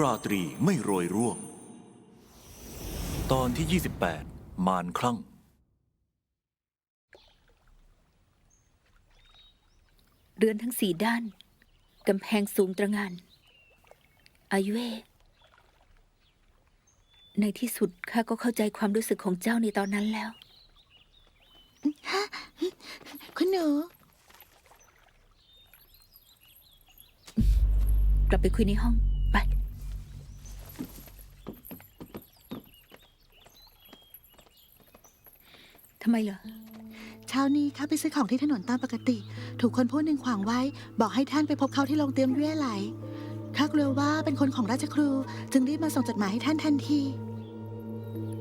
ราตรีไม่โรยร่วง ตอนที่ 28 มารคลั่ง เรือนทั้งสี่ด้าน กำแพงสูงตระหงาน อายุเอในที่สุดข้าก็เข้าใจความรู้สึกของเจ้าในตอนนั้นแล้ว คุณหนู กลับไปคุยในห้อง ไป ทำไมเหรอ เช้านี้ข้าไปซื้อของที่ถนนตามปกติ ถูกคนผู้หนึ่งขวางไว้ บอกให้ท่านไปพบเขาที่โรงเตรียมเรื่อยไหลข้ากลัวว่าเป็นคนของราชครู จึงรีบมาส่งจดหมายให้ท่านทันที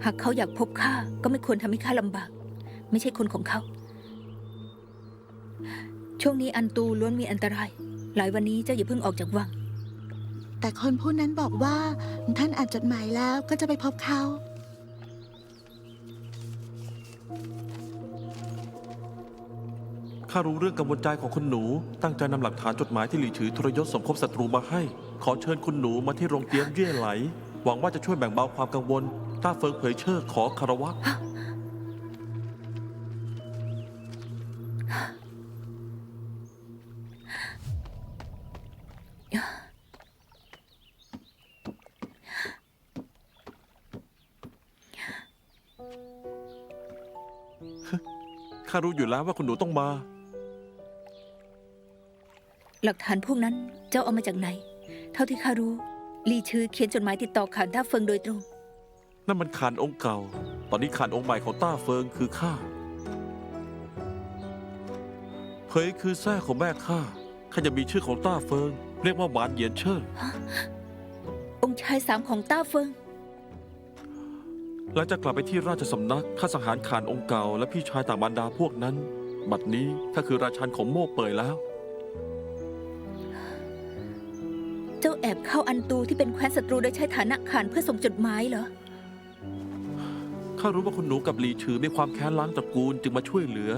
หากเขาอยากพบข้าก็ไม่ควรทำให้ข้าลำบาก ไม่ใช่คนของเขา ช่วงนี้อันตูล้วนมีอันตราย หลายวันนี้เจ้าอย่าเพิ่งออกจากวัง แต่คนผู้นั้นบอกว่าท่านอ่านจดหมายแล้วก็จะไปพบเขา ข้ารู้เรื่องกังวลใจของคุณหนู ตั้งใจนำหลักฐานจดหมายที่หลีถือทรยศสมคบศัตรูมาให้ ขอเชิญคุณหนูมาที่โรงเตี้ยมเย่ไหล หวังว่าจะช่วยแบ่งเบาความกังวลต้าเฟิงเผยเชิดขอคารวะ ข้ารู้อยู่แล้วว่าคุณหนูต้องมา หลักฐานพวกนั้นเจ้าเอามาจากไหน เท่าที่ข้ารู้ ลีชื่อเขียนจดหมายติดต่อขานท่าเฟิงโดยตรง นั่นมันขานองค์เก่า ตอนนี้ขานองค์ใหม่ของต้าเฟิงคือข้าเผยคือแท้ของแม่ข้าข้าจะมีชื่อของต้าเฟิง เรียกว่าหวานเหยียนเชิดองค์ชายสามของต้าเฟิง หลังจากกลับไปที่ราชสำนักข้าสังหารขานองค์เก่า และพี่ชายต่างบรรดาพวกนั้น บัดนี้ข้าคือราชันของโม่เป่ยแล้ว เจ้าแอบเข้าอันตูที่เป็นแคว้นศัตรูโดยใช้ฐานะขานเพื่อส่งจดหมายเหรอ ข้ารู้ว่าคุณหนูกับหลีชือมีความแค้นล้างตระกูลจึงมาช่วยเหลือ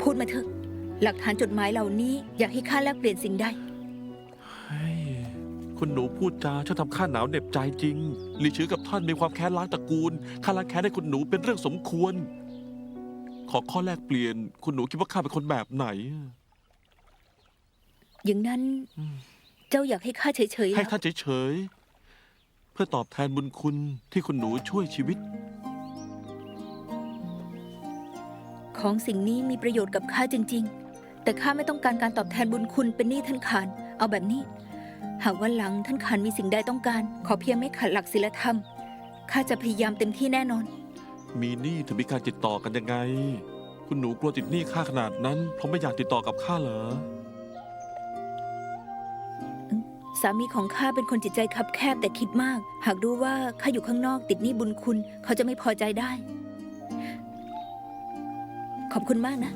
พูดมาเถอะ หลักฐานจดหมายเหล่านี้อยากให้ข้าแลกเปลี่ยนสิ่งใดเฮ้ย คุณหนูพูดจาช่างทำข้าหนาวเหน็บใจจริงหลีชือกับท่านมีความแค้นล้างตระกูลข้าล้างแค้นให้คุณหนูเป็นเรื่องสมควร ขอข้อแลกเปลี่ยน คุณหนูคิดว่าข้าเป็นคนแบบไหน อย่างนั้น เจ้าอยากให้ข้าเฉยๆเหรให้อท่านเฉยๆเพื่อตอบแทนบุญคุณที่คุณหนูช่วยชีวิต ของสิ่งนี้มีประโยชน์กับข้าจริง ๆ แต่ข้าไม่ต้องการการตอบแทนบุญคุณเป็นหนี้ท่านขาน เอาแบบนี้ หากวันหลังท่านขานมีสิ่งใดต้องการ ขอเพียงไม่ขัดหลักศีลธรรม ข้าจะพยายามเต็มที่แน่นอน มีหนี้ถึงมีการติดต่อกันยังไง คุณหนูกลัวติดหนี้ข้าขนาดนั้น เพราะไม่อยากติดต่อกับข้าเหรอ สามีของข้าเป็นคนจิตใจคับแคบแต่คิดมาก หากรู้ว่าข้าอยู่ข้างนอกติดหนี้บุญคุณ เขาจะไม่พอใจได้ ขอบคุณมากนะ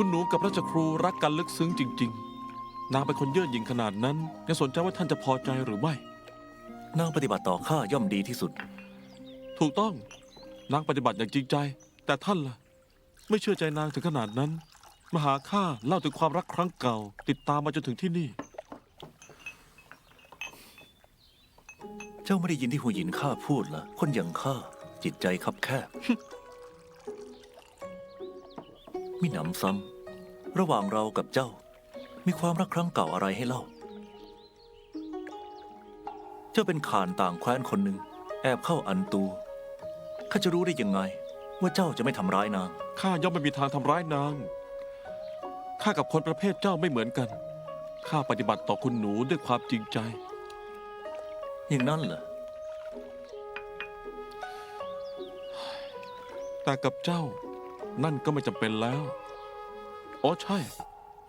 คุณหนูกับราชครูรักกันลึกซึ้งจริง ๆ นางเป็นคนเย่อหยิ่งขนาดนั้นยังสนใจว่าท่านจะพอใจหรือไม่ นางปฏิบัติต่อข้าย่อมดีที่สุด ถูกต้อง นางปฏิบัติอย่างจริงใจ แต่ท่านล่ะ ไม่เชื่อใจนางถึงขนาดนั้น มาหาข้าเล่าถึงความรักครั้งเก่า ติดตามมาจนถึงที่นี่ เจ้าไม่ได้ยินที่หูหยินข้าพูดเหรอคนอย่างข้าจิตใจคับแคบ มิหนำซ้ำระหว่างเรากับเจ้า มีความรักครั้งเก่าอะไรให้เล่า เจ้าเป็นข่านต่างแคว้นคนหนึ่ง แอบเข้าอันตูข้าจะรู้ได้ยังไง ว่าเจ้าจะไม่ทำร้ายนาง ข้าย่อมไม่มีทางทำร้ายนาง ข้ากับคนประเภทเจ้าไม่เหมือนกัน ข้าปฏิบัติต่อคุณหนูด้วยความจริงใจ อย่างนั้นเหรอแต่กับเจ้า นั่นก็ไม่จำเป็นแล้วอ๋อใช่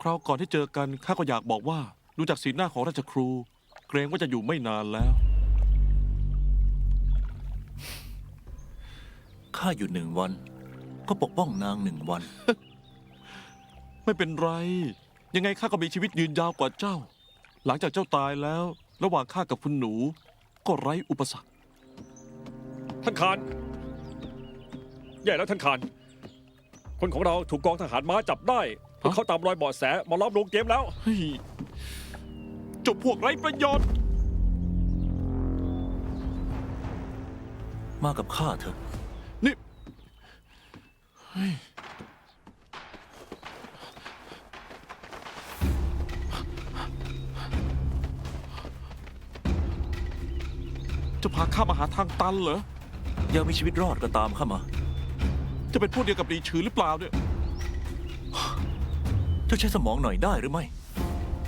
คราวก่อนที่เจอกันข้าก็อยากบอกว่าดูจากสีหน้าของราชครู เกรงว่าจะอยู่ไม่นานแล้ว ข้าอยู่หนึ่งวัน ก็ปกป้องนางหนึ่งวัน ไม่เป็นไร ยังไงข้าก็มีชีวิตยืนยาวกว่าเจ้า หลังจากเจ้าตายแล้ว ระหว่างข้ากับคุณหนู ก็ไร้อุปสรรค ท่านขาน แย่แล้วท่านขาน คนของเราถูกกองทหารม้าจับได้พวกเขาตามรอยเบาะแสมาล้อมโรงเกมแล้ว เฮ้ยเจ้าพวกไร้ประโยชน์ มากับข้าเถอะ นี่เฮ้ยจะพาข้ามาหาทางตันเหรอ ยังมีชีวิตรอดก็ตามข้ามา จะเป็นพวกเดียวกับดีชือหรือเปล่าเนี่ยเจ้าใช้สมองหน่อยได้หรือไม่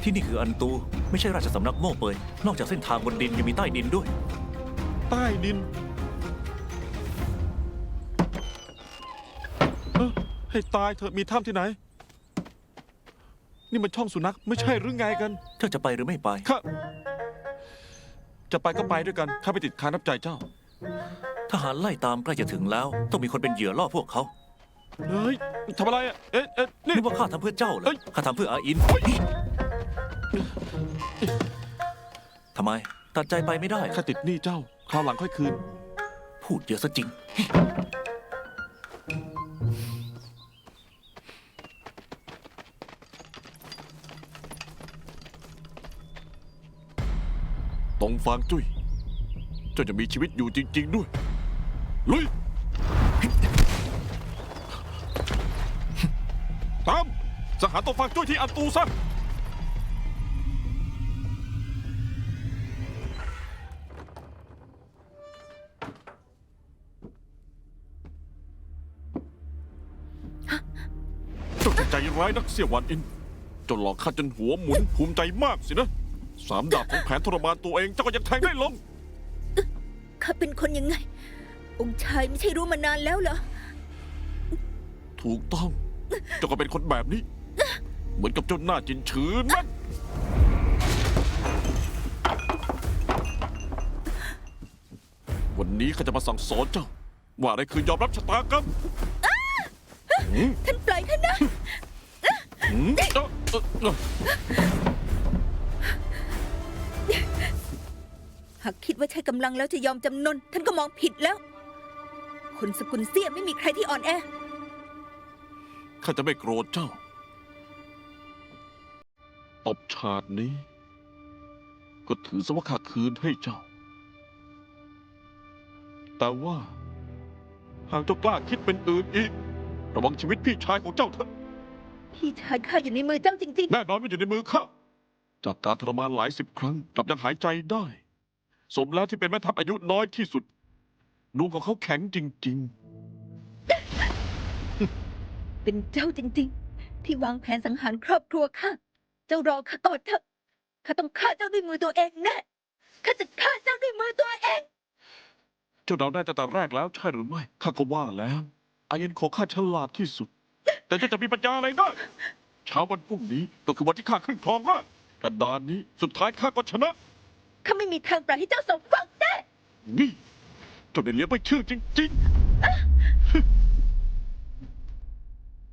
ที่นี่คืออันตูไม่ใช่ราชสำนักโม่เปยนอกจากเส้นทางบนดินยังมีใต้ดินด้วย ใต้ดินเอ้อให้ตายเถอะมีถ้ำที่ไหน นี่มันช่องสุนัขไม่ใช่หรือไงกันเจ้าจะไปหรือไม่ไป ข้าจะไปก็ไปด้วยกัน ข้าไปติดค้านับใจเจ้า ทหารไล่ตามใกล้จะถึงแล้ว ต้องมีคนเป็นเหยื่อล่อพวกเขาเฮ้ยทำอะไรอะเอ๊ะเอ๊ะนี่ นึกว่าข้าทำเพื่อเจ้าเหรเอ้อยข้าทำเพื่ออาอินทำไม ตัดใจไปไม่ได้ ข้าติดหนี้เจ้า คราวหลังค่อยคืน พูดเยอะซะจริง ตรงฟางจุ้ยเจ้าจะมีชีวิตอยู่จริง ๆ ด้วย ลุย ตามสหารตรงฟางจุ้ยที่อันตูซะ เจ้าจะใจร้ายนักเสียวันอินเจ้าหลอกข้าจนหัวหมุนภูมิใจมากสินะ สามดาบของแผนทรมานตัวเองเจ้าก็ยังแทงได้ลง ข้าเป็นคนยังไง องค์ชายไม่ใช่รู้มานานแล้วเหรอ ถูกต้อง เจ้าก็เป็นคนแบบนี้ เหมือนกับเจ้าหน้าจินชืนนั่นวันนี้ข้าจะมาสั่งสอนเจ้า ว่าอะไรคือยอมรับชะตากรรมหืมท่านปล่อยท่านนะ หืมเอ้อเอ้อเอ้อหากคิดว่าใช้กำลังแล้วจะยอมจำนน ท่านก็มองผิดแล้ว คนสกุลเสี้ยไม่มีใครที่อ่อนแอ ข้าจะไม่โกรธเจ้า ตบชาตินี้ ก็ถือซะว่าข้าคืนให้เจ้า แต่ว่า หากเจ้ากล้าคิดเป็นอื่นอีก ระวังชีวิตพี่ชายของเจ้าเถอะ พี่ชายข้าอยู่ในมือเจ้าจริงแน่นอนมันอยู่ในมือข้าจากการทรมานหลายสิบครั้งกลับยังหายใจได้ สมแล้วที่เป็นแม่ทัพอายุน้อยที่สุด ดวงของเขาแข็งจริงๆเป็นเจ้าจริง ๆ ที่วางแผนสังหารครอบครัวข้า เจ้ารอข้าก่อนเถอะ ข้าต้องฆ่าเจ้าด้วยมือตัวเองแน่ ข้าจะฆ่าเจ้าด้วยมือตัวเอง ๆ เจ้าเดาได้ตั้งแต่แรกแล้วใช่หรือไม่ ข้าก็ว่าแล้ว อายันของข้าฉลาดที่สุด แต่เจ้าจะมีปัญญาอะไรได้เช้าวันพรุ่งนี้ก็คือวันที่ข้าขึ้นครองราชย์กระดานนี้สุดท้ายข้าก็ชนะ ข้าไม่มีทางปล่อยให้เจ้าสมหวังแน่นี่เจ้าได้เลี้ยงไปชื่อจริงๆ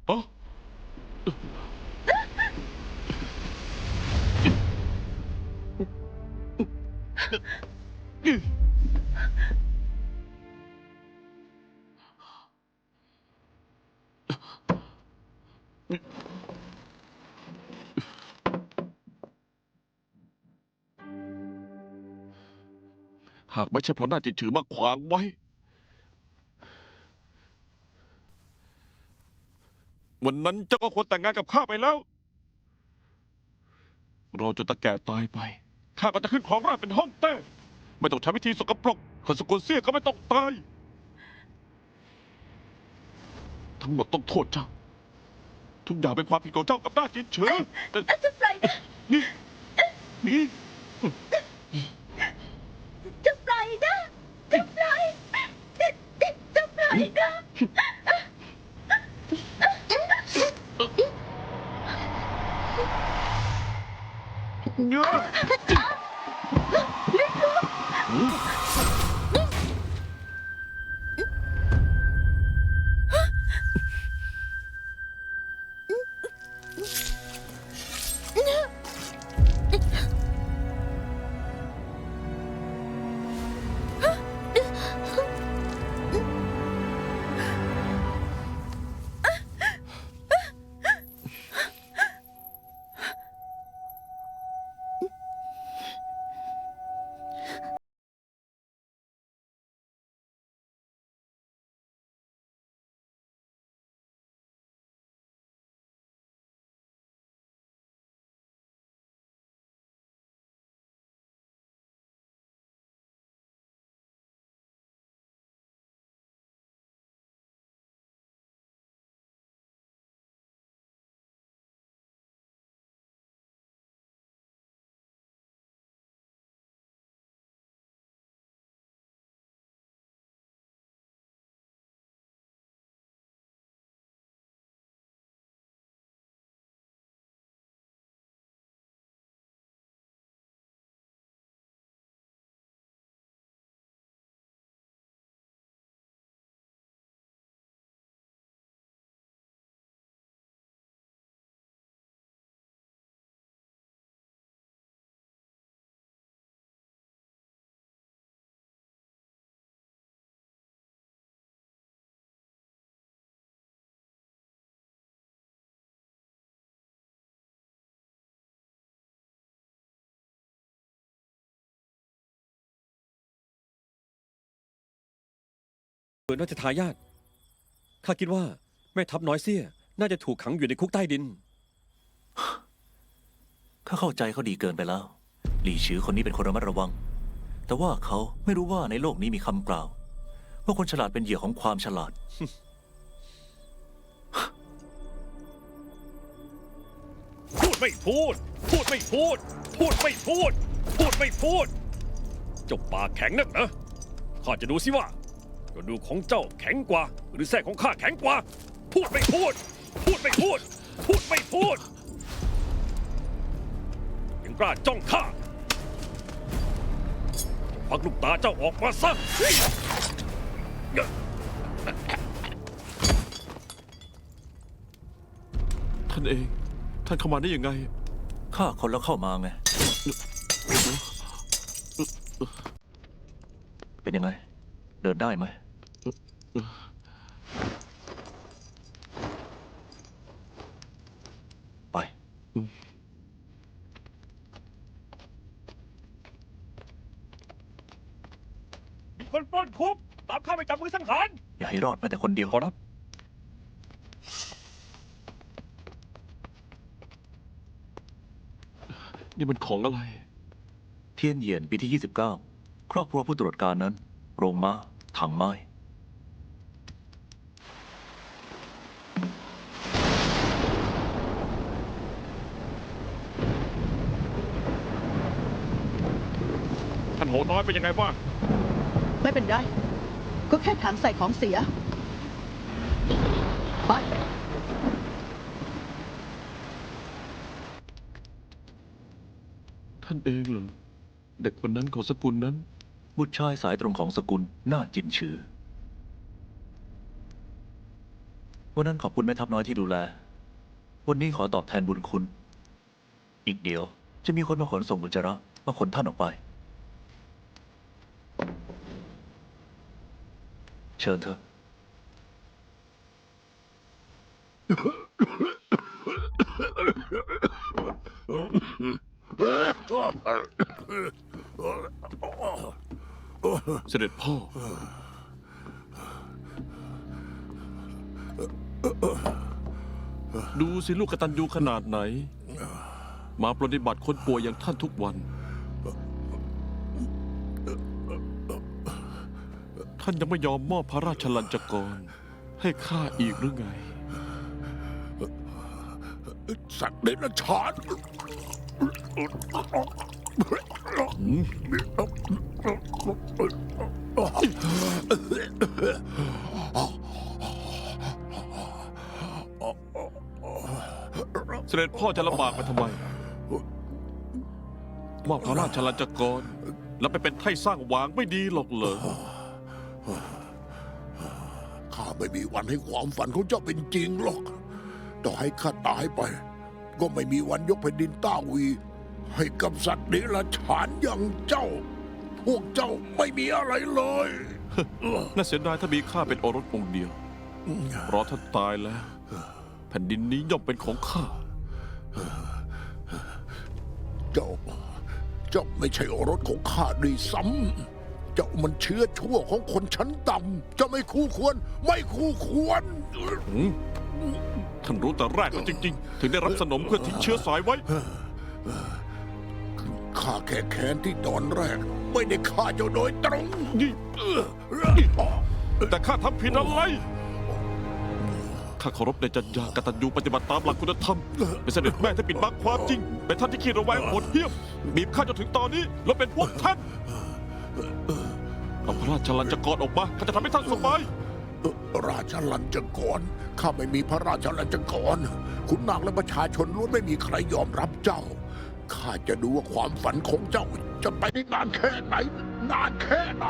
อ๋อากไม่ใช่เพราะหน้าจิตถือมาขวางไว้ วันนั้นเจ้าก็ควรแต่งงานกับข้าไปแล้ว เราจะตะแก่ตายไปข้าก็จะขึ้นครองราชย์เป็นห้องเต้ไม่ต้องใช้วิธีสกปรกคนสกุลเสี้ยก็ไม่ต้องตาย ทั้งหมดต้องโทษเจ้า ทุกอย่างเป็นความผิดของเจ้ากับหน้าจินเฉิงแต่ จะปล่อยนะ นี่ นี่ จะปล่อยนะจะปล่อย จะปล่ เนื้อเปิดราชทายาทข้าคิดว่าแม่ทัพน้อยเสี้ย น่าจะถูกขังอยู่ในคุกใต้ดิน ข้าเข้าใจเขาดีเกินไปแล้ว หลี่ชือคนนี้เป็นคนระมัดระวัง แต่ว่าเขาไม่รู้ว่าในโลกนี้มีคำกล่าว ว่าคนฉลาดเป็นเหยื่อของความฉลาด พูดไม่พูด พูดไม่พูด พูดไม่พูด พูดไม่พูด เจ้าปากแข็งนักนะข้าจะดูสิว่า กระดูกของเจ้าแข็งกว่า หรือแส้ของข้าแข็งกว่า พูดไม่พูด พูดไม่พูด พูดไม่พูดยังกล้าจ้องข้าจงควักลูกตาเจ้าออกมาซะเฮ้ยท่านเอง ท่านเข้ามาได้ยังไง ข้าคนแล้วเข้ามาไง เป็นยังไง เดินได้ไหม ไปคนปล้นคุกตามข้าไปจับมือสังหาร อย่าให้รอดแม้แต่คนเดียวขอรับ นี่มันของอะไร เทียนเหยียนปีที่ 29 ครอบครัวผู้ตรวจการนั้น โรงม้าถังไม้ท่านโหน้อยเป็นยังไงบ้าง ไม่เป็นไร ก็แค่ถังใส่ของเสีย ไป ท่านเองเหรอเด็กคนนั้นของสกุลนั้น บุตรชายสายตรงของสกุลน่าจินชือวันนั้นขอบคุณแม่ทัพน้อยที่ดูแล วันนี้ขอตอบแทนบุญคุณ อีกเดียวจะมีคนมาขนส่งบุญจระมาขนท่านออกไป เชิญเถอะ เสด็จพ่อ ดูสิลูกกตัญญูขนาดไหน มาปฏิบัติคนป่วยอย่างท่านทุกวัน ท่านยังไม่ยอมมอบพระราชลัญจกร ให้ข้าอีกหรือไง สัตว์เดรัจฉาน เสด็จพ่อจะลำบากไปทำไม มอบพระราชลัญจกร แล้วไปเป็นไท่สร้างหวางไม่ดีหรอกเหรอ ข้าไม่มีวันให้ความฝันของเจ้าเป็นจริงหรอก ต่อให้ข้าตายไป ก็ไม่มีวันยกแผ่นดินต้าวี ให้กับสัตว์เดรัจฉานอย่างเจ้า พวกเจ้าไม่มีอะไรเลย น่าเสียดายถ้ามีข้าเป็นโอรสองค์เดียว เพราะท่านตายแล้ว แผ่นดินนี้ย่อมเป็นของข้า เจ้า เจ้าไม่ใช่โอรสของข้าด้วยซ้ำ เจ้ามันเชื้อชั่วของคนชั้นต่ำเจ้าไม่คู่ควร ไม่คู่ควรหืมท่านรู้แต่แรกแล้วจริง ๆ ถึงได้รับสนมเพื่อทิ้งเชื้อสายไว้ ข้าแค่แค้นที่ตอนแรก ไม่ได้ฆ่าเจ้าโดยตรงนี่แต่ข้าทำผิดอะไร ข้าเคารพในจรรยากตัญญูปฏิบัติตามหลักคุณธรรมเป็นเสด็จแม่ที่ปิดบังความจริง เป็นท่านที่ขี้ระแวงโหดเหี้ยมบีบข้าจนถึงตอนนี้แล้วเป็นพวกท่านเอาพระราชลัญจกรออกมาข้าจะทำให้ท่านสบายราชลัญจกรข้าไม่มีพระราชลัญจกร คุณนางและประชาชนล้วนไม่มีใครยอมรับเจ้า ข้าจะดูว่าความฝันของเจ้าจะไปได้นานแค่ไหน นานแค่ไหน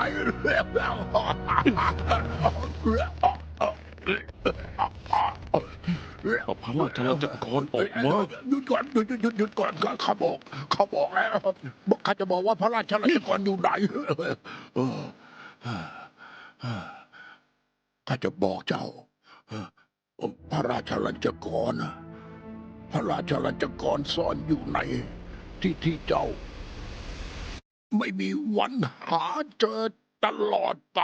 เอาพระราชลัญจกรออกมาหยุดก่อนหยุดหยุดหยุดหยุดก่อนข้าข้าบอกข้าบอกแล้วบอกข้าจะบอกว่าพระราชลัญจกรอยู่ไหนข้าจะบอกเจ้าพระราชลัญจกรน่ะพระราชลัญจกรซ่อนอยู่ใน ที่ที่เจ้า ไม่มีวันหาเจอตลอดไป